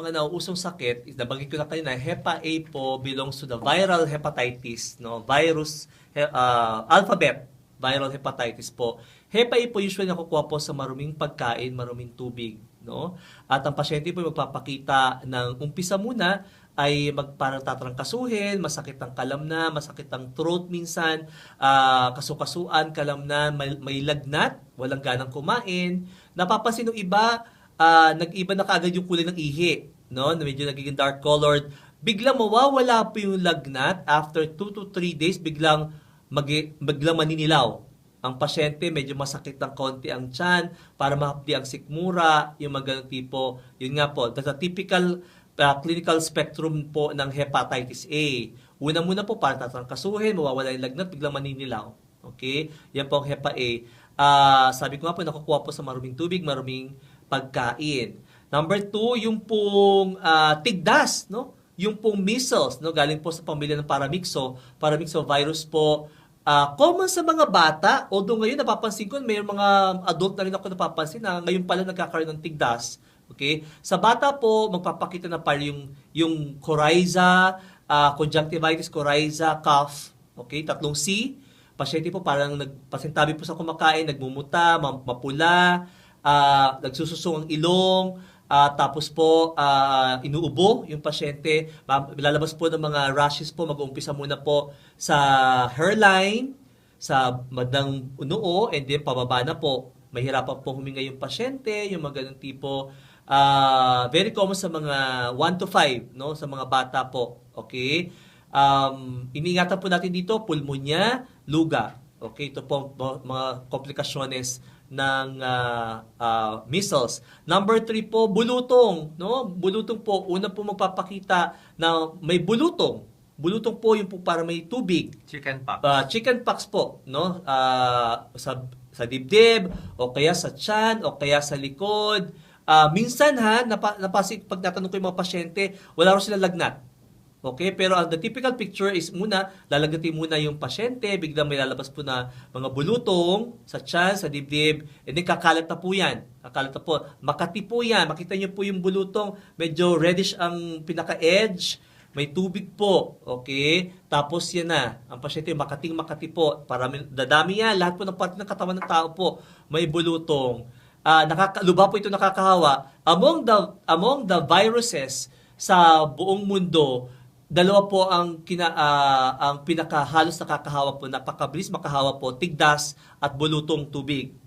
mga nauusong sakit, nabanggit ko na kanina, Hepa A po belongs to the viral hepatitis, no? Virus, uh, alphabet, viral hepatitis po. Hepa A po usually nakukuha po sa maruming pagkain, maruming tubig, no? At ang pasyente po magpapakita ng umpisa muna ay mag, parang tatrangkasuhin, masakit ang kalamnan, masakit ang throat minsan, ah, kasukasuan, kalamnan, may, may lagnat, walang ganang kumain. Napapansin ng iba, ah, nag-iba na kaagad yung kulay ng ihi, no? Na medyo nagiging dark colored. Biglang mawawala po yung lagnat after 2 to 3 days, biglang magi, biglang maninilaw. Ang pasyente medyo masakit ng konti ang tiyan para mahapdi ang sikmura, yung mga tipo. Yun nga po, that's a typical uh, clinical spectrum po ng hepatitis A. Una muna po para tatrangkasuhin, mawawala yung lagnat, biglang maninilaw. Okay? Yan po ang hepa A. Ah, sabi ko nga po, nakukuha po sa maruming tubig, maruming pagkain. Number two, yung pong ah, tigdas, no? Yung pong measles, no? Galing po sa pamilya ng paramixo. Paramixo virus po, ah, common sa mga bata. Although ngayon napapansin ko, may mga adult na rin ako napapansin na ngayon pala nagkakaroon ng tigdas. Okay? Sa bata po, magpapakita na pala yung, yung coryza, ah, conjunctivitis, coryza, cough. Okay? Tatlong C. Pasyente po parang nagpasintabi po sa kumakain, nagmumuta, ma- mapula, ah, nagsususong ang ilong, ah, tapos po ah, inuubo yung pasyente. Lalabas po ng mga rashes po, mag-uumpisa muna po sa hairline, sa madang noo, and then pababa na po. Mahirapan po huminga yung pasyente, yung mga ganung tipo. Ah, very common sa mga 1 to 5, no? Sa mga bata po. Okay? Um, iniingatan po natin dito, pulmonya, luga. Okay, ito po mga- komplikasyones ng ah, ah, measles. Number three po, bulutong. No? Bulutong po, una po magpapakita na may bulutong. Bulutong po yung po para may tubig. Chicken pox. Ah, chicken pox po, no? Ah, sa sa dibdib o kaya sa tiyan o kaya sa likod. Ah, minsan ha, napa, napasi pag natanong ko yung mga pasyente, wala raw sila lagnat. Okay, pero ang the typical picture is muna, lalagnatin muna yung pasyente, biglang may lalabas po na mga bulutong sa tiyan, sa dibdib, and then kakalat na po yan. Kakalat na po. Makati po yan. Makita niyo po yung bulutong, medyo reddish ang pinaka-edge, may tubig po, okay? Tapos yan na, ang pasyente makating makati po, parami, dadami yan, lahat po ng parte ng katawan ng tao po, may bulutong. Ah, nakaka, luba po ito nakakahawa. Among the, among the viruses sa buong mundo, dalawa po ang kina ah, ang pinakahalos nakakahawa po, napakabilis makahawa po, tigdas at bulutong tubig.